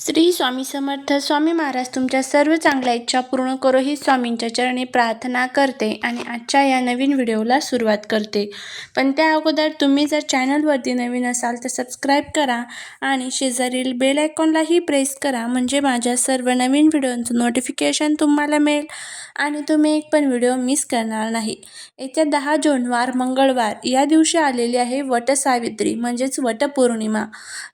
श्री स्वामी समर्थ स्वामी महाराज तुमच्या सर्व चांगल्या इच्छा पूर्ण करो ही स्वामींच्या चरणी प्रार्थना करते आणि आजच्या या नवीन व्हिडिओला सुरुवात करते. पण त्या अगोदर तुम्ही जर चॅनलवरती नवीन असाल तर सबस्क्राईब करा आणि शेजारील बेल आयकॉनलाही प्रेस करा म्हणजे माझ्या सर्व नवीन व्हिडिओंचं नोटिफिकेशन तुम्हाला मिळेल आणि तुम्ही एक पण व्हिडिओ मिस करणार नाही. येत्या दहा जूनवार मंगळवार या दिवशी आलेली आहे वटसावित्री म्हणजेच वटपौर्णिमा.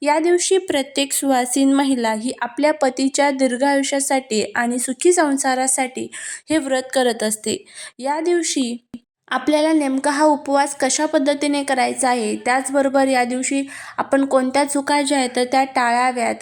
या दिवशी प्रत्येक सुवासीन महिला ही आपल्या पतीच्या दीर्घायुष्यासाठी आणि सुखी संसारासाठी हे व्रत करत असते. या दिवशी आपल्याला नेमका हा उपवास कशा पद्धतीने करायचा आहे? त्याचबरोबर या दिवशी आपण कोणत्या चुका ज्या आहेत तर त्या टाळाव्यात.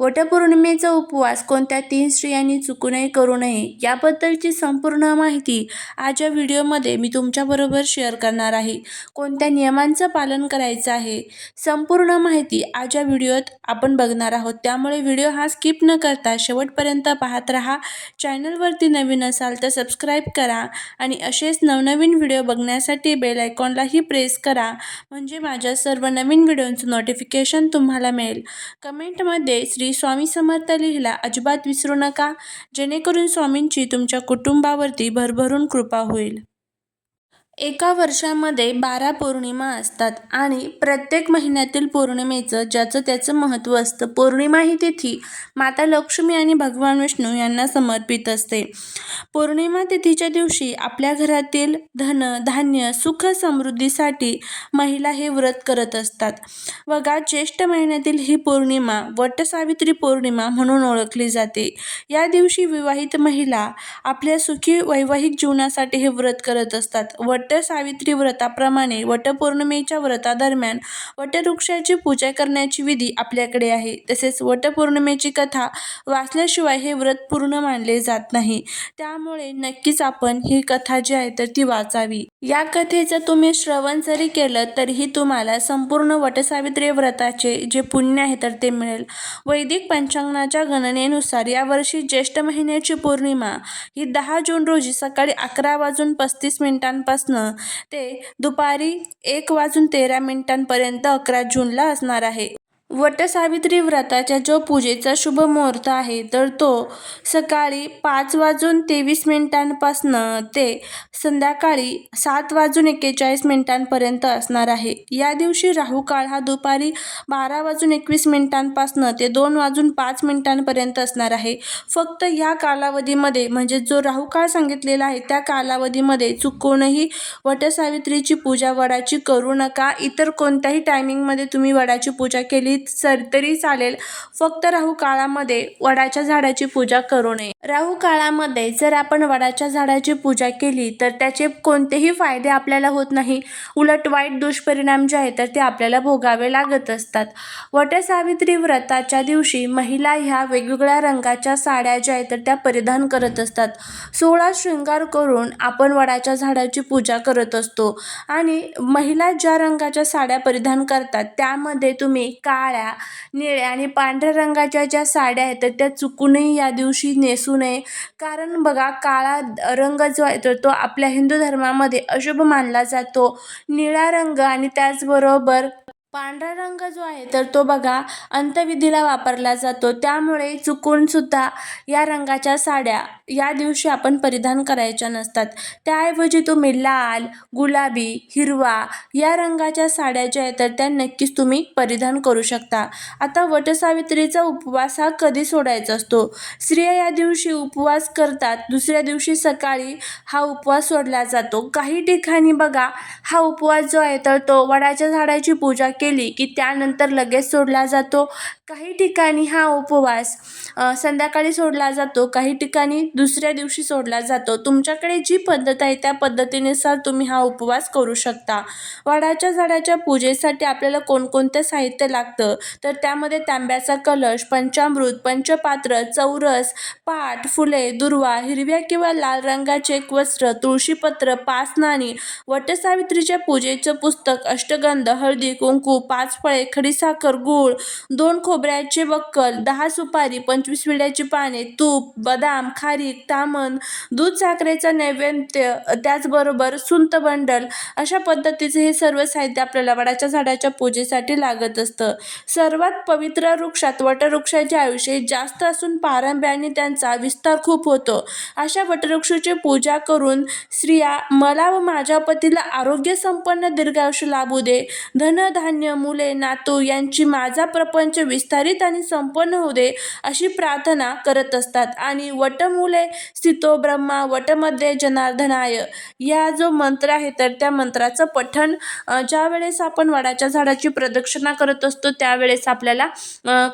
वटपौर्णिमेचा उपवास कोणत्या तीन स्त्रियांनी चुकूनही करू नये याबद्दलची संपूर्ण माहिती आज या व्हिडिओमध्ये मी तुमच्याबरोबर शेअर करणार आहे. कोणत्या नियमांचं पालन करायचं आहे? संपूर्ण माहिती आज या व्हिडिओत आपण बघणार आहोत. त्यामुळे व्हिडिओ हा स्किप न करता शेवटपर्यंत पाहत राहा. चॅनलवरती नवीन असाल तर सबस्क्राईब करा आणि असेच नवनवीन व्हिडिओ बघण्यासाठी बेल आयकॉनलाही प्रेस करा. म्हणजे माझ्या सर्व नवीन व्हिडिओंचं नोटिफिकेशन तुम्हाला मिळेल. कमेंटमध्ये श्री स्वामी समर्थ लिहिला अजिबात विसरू नका. जेणेकरून स्वामींची तुमच्या कुटुंबावरती भरभरून कृपा होईल. एका वर्षामध्ये बारा पौर्णिमा असतात आणि प्रत्येक महिन्यातील पौर्णिमेचं ज्याचं त्याचं महत्त्व असतं पौर्णिमा ही तिथी माता लक्ष्मी आणि भगवान विष्णू यांना समर्पित असते. पौर्णिमा तिथीच्या दिवशी आपल्या घरातील धन धान्य सुख समृद्धीसाठी महिला हे व्रत करत असतात. वगा ज्येष्ठ महिन्यातील ही पौर्णिमा वटसावित्री पौर्णिमा म्हणून ओळखली जाते. या दिवशी विवाहित महिला आपल्या सुखी वैवाहिक जीवनासाठी हे व्रत करत असतात. वट वटसावित्री व्रताप्रमाणे वटपौर्णिमेच्या व्रतादरम्यान वटवृक्षाची पूजा करण्याची विधी आपल्याकडे आहे. तसेच वटपौर्णिमेची कथा वाचल्याशिवाय हे व्रत पूर्ण मानले जात नाही. त्यामुळे नक्कीच आपण ही कथा जी आहे तर ती वाचावी. या कथेचं तुम्ही श्रवण जरी केलं तरीही तुम्हाला संपूर्ण वटसावित्री व्रताचे जे पुण्य आहे तर ते मिळेल. वैदिक पंचांगणाच्या गणनेनुसार यावर्षी ज्येष्ठ महिन्याची पौर्णिमा ही दहा जून रोजी सकाळी अकरा वाजून पस्तीस मिनिटांपासून ते दुपारी एक वाजून तेरा मिनिटांपर्यंत अकरा जूनला असणार आहे. वटसावित्री व्रताच्या जो पूजेचा शुभ मुहूर्त आहे तर तो सकाळी पाच वाजून तेवीस मिनिटांपासनं ते संध्याकाळी सात वाजून एक्केचाळीस मिनिटांपर्यंत असणार आहे. या दिवशी राहू काळ हा दुपारी बारा वाजून एकवीस मिनिटांपासनं ते दोन वाजून पाच मिनिटांपर्यंत असणार आहे. फक्त या कालावधीमध्ये म्हणजे जो राहू काळ सांगितलेला आहे त्या कालावधीमध्ये चुकूनही वटसावित्रीची पूजा वडाची करू नका. इतर कोणत्याही टायमिंगमध्ये तुम्ही वडाची पूजा केली सर तरी चालेल. फक्त राहू काळामध्ये वडाच्या झाडाची पूजा करू नये. राहू काळामध्ये जर आपण वडाच्या झाडाची पूजा केली तर त्याचे कोणतेही फायदे आपल्याला होत नाही. उलट वाईट दुष्परिणाम जे आहेत तर ते आपल्याला भोगावे लागत असतात. वटसावित्री व्रताच्या दिवशी महिला ह्या वेगवेगळ्या रंगाच्या साड्या ज्या आहेत तर त्या परिधान करत असतात. सोळा शृंगार करून आपण वडाच्या झाडाची पूजा करत असतो. आणि महिला ज्या रंगाच्या साड्या परिधान करतात त्यामध्ये तुम्ही काळ काळ्या निळ्या आणि पांढऱ्या रंगाच्या ज्या साड्या आहेत तर त्या चुकूनही या दिवशी नेसू नये. कारण बघा काळा रंग जो आहे तर तो आपल्या हिंदू धर्मामध्ये अशुभ मानला जातो. निळा रंग आणि त्याचबरोबर पांढरा रंग जो आहे तर तो बघा अंतविधीला वापरला जातो. त्यामुळे चुकून सुद्धा या रंगाच्या साड्या या दिवशी आपण परिधान करायच्या नसतात. त्याऐवजी तुम्ही लाल गुलाबी हिरवा या रंगाच्या साड्या ज्या आहेत तर त्या नक्कीच तुम्ही परिधान करू शकता. आता वटसावित्रीचा उपवास हा कधी सोडायचा असतो? स्त्रिया या दिवशी उपवास करतात दुसऱ्या दिवशी सकाळी हा उपवास सोडला जातो. काही ठिकाणी बघा हा उपवास जो आहे तर तो वडाच्या झाडाची पूजा केली की त्यानंतर लगेच सोडला जातो. काही ठिकाणी हा उपवास संध्याकाळी सोडला जातो काही ठिकाणी दुसऱ्या दिवशी सोडला जातो. तुमच्याकडे जी पद्धत आहे त्या पद्धतीनुसार तुम्ही हा उपवास करू शकता. वडाच्या झाडाच्या पूजेसाठी आपल्याला कोणकोणतं साहित्य लागतं? तर त्यामध्ये तांब्याचा कलश पंचामृत पंचपात्र चौरस पाठ फुले दुर्वा हिरव्या किंवा लाल रंगाचे एक वस्त्र तुळशीपत्र पाच नाणी वटसावित्रीच्या पूजेचं पुस्तक अष्टगंध हळदी कुंकू चिकू पाच फळे खडीसाखर गूळ दोन खोबऱ्याचे वक्कल दहा सुपारी पंचवीस विड्याची पाने तूप बदाम खारीक तामण दूध साखरेचा नैवेद्य त्याचबरोबर सुंत बंडल. अशा पद्धतीचे हे सर्व साहित्य आपल्याला वडाच्या झाडाच्या पूजेसाठी लागत असतं. सर्वात पवित्र वृक्षात वटवृक्षाचे आयुष्य जास्त असून पारंब्या आणि त्यांचा विस्तार खूप होतो. अशा वटवृक्षाची पूजा करून स्त्रिया मला व माझ्या पतीला आरोग्य संपन्न दीर्घायुष्य लाभू दे. धनधान्य मुले नातू यांची माझा प्रपंच विस्तारित आणि संपन्न होऊ दे अशी प्रार्थना करत असतात. आणि वटमुले स्थितो ब्रह्मा वटमध्ये जनार्दनाय या जो मंत्र आहे तर त्या मंत्राचं पठण ज्या वेळेस आपण वडाच्या झाडाची प्रदक्षिणा करत असतो त्यावेळेस आपल्याला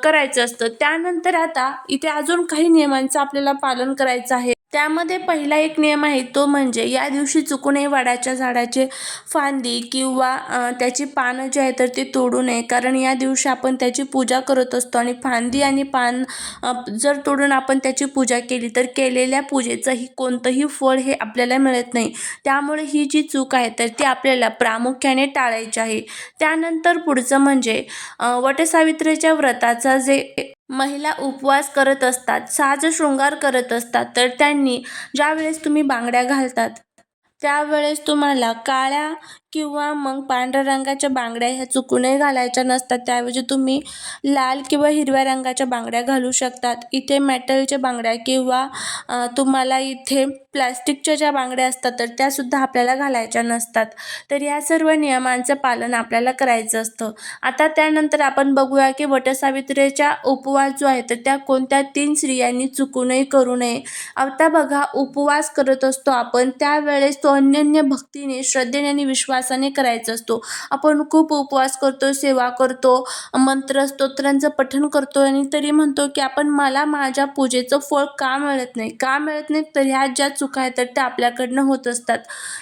करायचं असतं. त्यानंतर आता इथे अजून काही नियमांचं आपल्याला पालन करायचं आहे. त्यामध्ये पहिला एक नियम आहे तो म्हणजे या दिवशी चुकूनही वडाच्या झाडाचे फांदी किंवा त्याची पानं जी आहे तर ती तोडू नये. कारण या दिवशी आपण त्याची पूजा करत असतो आणि फांदी आणि पान जर तोडून आपण त्याची पूजा केली तर केलेल्या पूजेचंही कोणतंही फळ हे आपल्याला मिळत नाही. त्यामुळे ही जी चूक आहे तर ती आपल्याला प्रामुख्याने टाळायची आहे. त्यानंतर पुढचं म्हणजे वटसावित्रीच्या व्रताचा जे महिला उपवास करत असतात साज शृंगार करत असतात तर त्यांनी ज्यावेळेस तुम्ही बांगड्या घालतात त्यावेळेस तुम्हाला काळ्या किंवा मग पांढऱ्या रंगाच्या बांगड्या ह्या चुकूनही घालायच्या नसतात. त्याऐवजी तुम्ही लाल किंवा हिरव्या रंगाच्या बांगड्या घालू शकतात. इथे मेटलच्या बांगड्या किंवा तुम्हाला इथे प्लॅस्टिकच्या ज्या बांगड्या असतात तर त्यासुद्धा आपल्याला घालायच्या नसतात. तर या सर्व नियमांचं पालन आपल्याला करायचं असतं. आता त्यानंतर आपण बघूया की वटसावित्रीचा उपवास जो आहे तर त्या कोणत्या तीन स्त्रियांनी चुकूनही करू नये. आता बघा उपवास करत असतो आपण त्यावेळेस तो अन्यन्य भक्तीने श्रद्धेने आणि विश्वास उपवासाने करायचा असतो. आपण खूप उपवास करतो सेवा करतो मंत्र स्तोत्रांचं पठण करतो आणि तरी म्हणतो की आपण मला माझ्या पूजेचं फळ का मिळत नाही? का मिळत नाही? तर ह्या ज्या चुका आहेत तर त्या आपल्याकडनं होत असतात.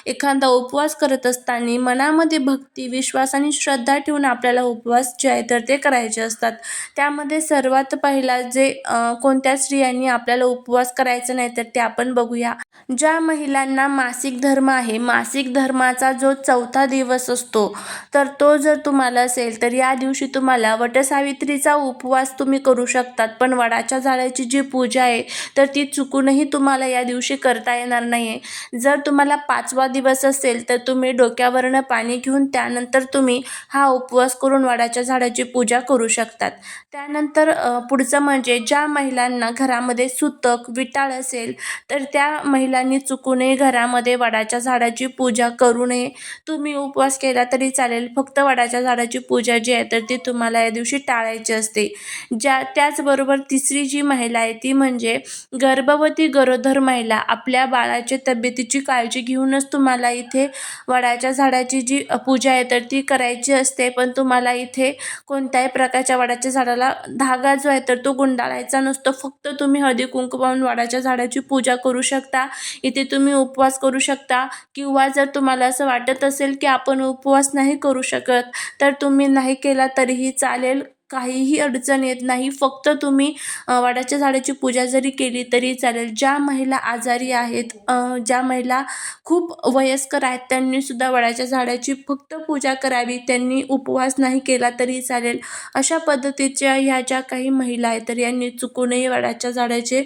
एखादा उपवास करत असताना मनामध्ये भक्ती विश्वास आणि श्रद्धा ठेवून आपल्याला उपवास जे आहे तर ते करायचे असतात. त्यामध्ये सर्वात पहिला जे कोणत्या स्त्रियांनी आपल्याला उपवास करायचा नाही तर ते आपण बघूया. ज्या महिलांना मासिक धर्म आहे मासिक धर्माचा जो चौथा दिवस असतो. तर तो जर तुम्हाला असेल तर या दिवशी तुम्हाला वटसावित्रीचा उपवास तुम्ही करू शकतात. पण वडाच्या झाडाची जी पूजा आहे तर ती चुकूनही तुम्हाला या दिवशी करता येणार नाही आहे जर तुम्हाला पाचवा दिवस असेल तर तुम्ही डोक्यावरनं पाणी घेऊन त्यानंतर तुम्ही हा उपवास करून वडाच्या झाडाची पूजा करू शकतात. त्यानंतर पुढचं म्हणजे ज्या महिलांना घरामध्ये सुतक विटाळ असेल तर त्या महिलांनी चुकूनही घरामध्ये वडाच्या झाडाची पूजा करू नये. तुम्ही उपवास केला तरी चालेल. फक्त वडाच्या झाडाची पूजा जी आहे तर ती तुम्हाला या दिवशी टाळायची असते. ज्या त्याचबरोबर तिसरी जी महिला आहे ती म्हणजे गर्भवती गरोदर महिला. आपल्या बाळाच्या तब्येतीची काळजी घेऊनच तुम्हाला इथे वडाच्या झाडाची जी पूजा आहे तर ती करायची असते. पण तुम्हाला इथे कोणत्याही प्रकारच्या वडाच्या झाडाला धागा जो आहे तर तो गुंडाळायचा नसतो. फक्त तुम्ही हळदी कुंकू पाहून वडाच्या झाडाची पूजा करू शकता. इथे तुम्ही उपवास करू शकता. किंवा जर तुम्हाला असं वाटत असेल की आपण उपवास नाही करू शकत तर तुम्ही नाही केला तरीही चालेल. काहीही अडचण येत नाही. फक्त तुम्ही वाडाच्या वडाच्या झाडाची पूजा जरी केली तरी चालेल. ज्या महिला आजारी आहेत ज्या महिला खूप वयस्कर आहेत त्यांनीसुद्धा वडाच्या झाडाची फक्त पूजा करावी. त्यांनी उपवास नाही केला तरी चालेल. अशा पद्धतीच्या ह्या ज्या काही महिला आहेत तर यांनी चुकूनही वडाच्या झाडाचे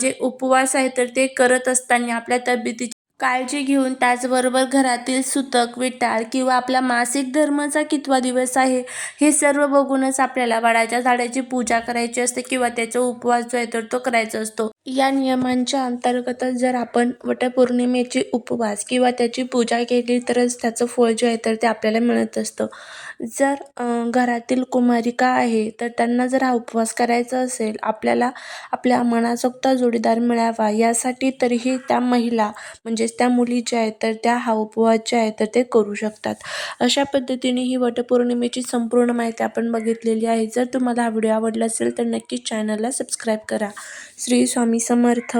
जे उपवास आहे तर ते करत असताना आपल्या तब्येतीची काळजी घेऊन त्याचबरोबर घरातील सुतक विटाळ किंवा आपला मासिक धर्माचा कितवा दिवस आहे हे सर्व बघूनच आपल्याला वडाच्या झाडाची पूजा करायची असते किंवा त्याचा उपवास जो आहे तर तो करायचा असतो. या नियमांच्या अंतर्गतच जर आपण वटपौर्णिमेची उपवास किंवा त्याची पूजा केली तरच त्याचं फळ जे आहे तर ते आपल्याला मिळत असतं. जर घरातील कुमारिका आहे तर त्यांना जर हा उपवास करायचा असेल आपल्याला आपल्या मनासोक्त जोडीदार मिळावा. यासाठी तरीही त्या महिला म्हणजेच त्या मुली ज्या आहेत तर त्या हा उपवास जे आहे तर ते करू शकतात. अशा पद्धतीने ही वटपौर्णिमेची संपूर्ण माहिती आपण बघितलेली आहे. जर तुम्हाला हा व्हिडिओ आवडला असेल तर नक्कीच चॅनलला सबस्क्राईब करा. श्री स्वामी स्वामी समर्थ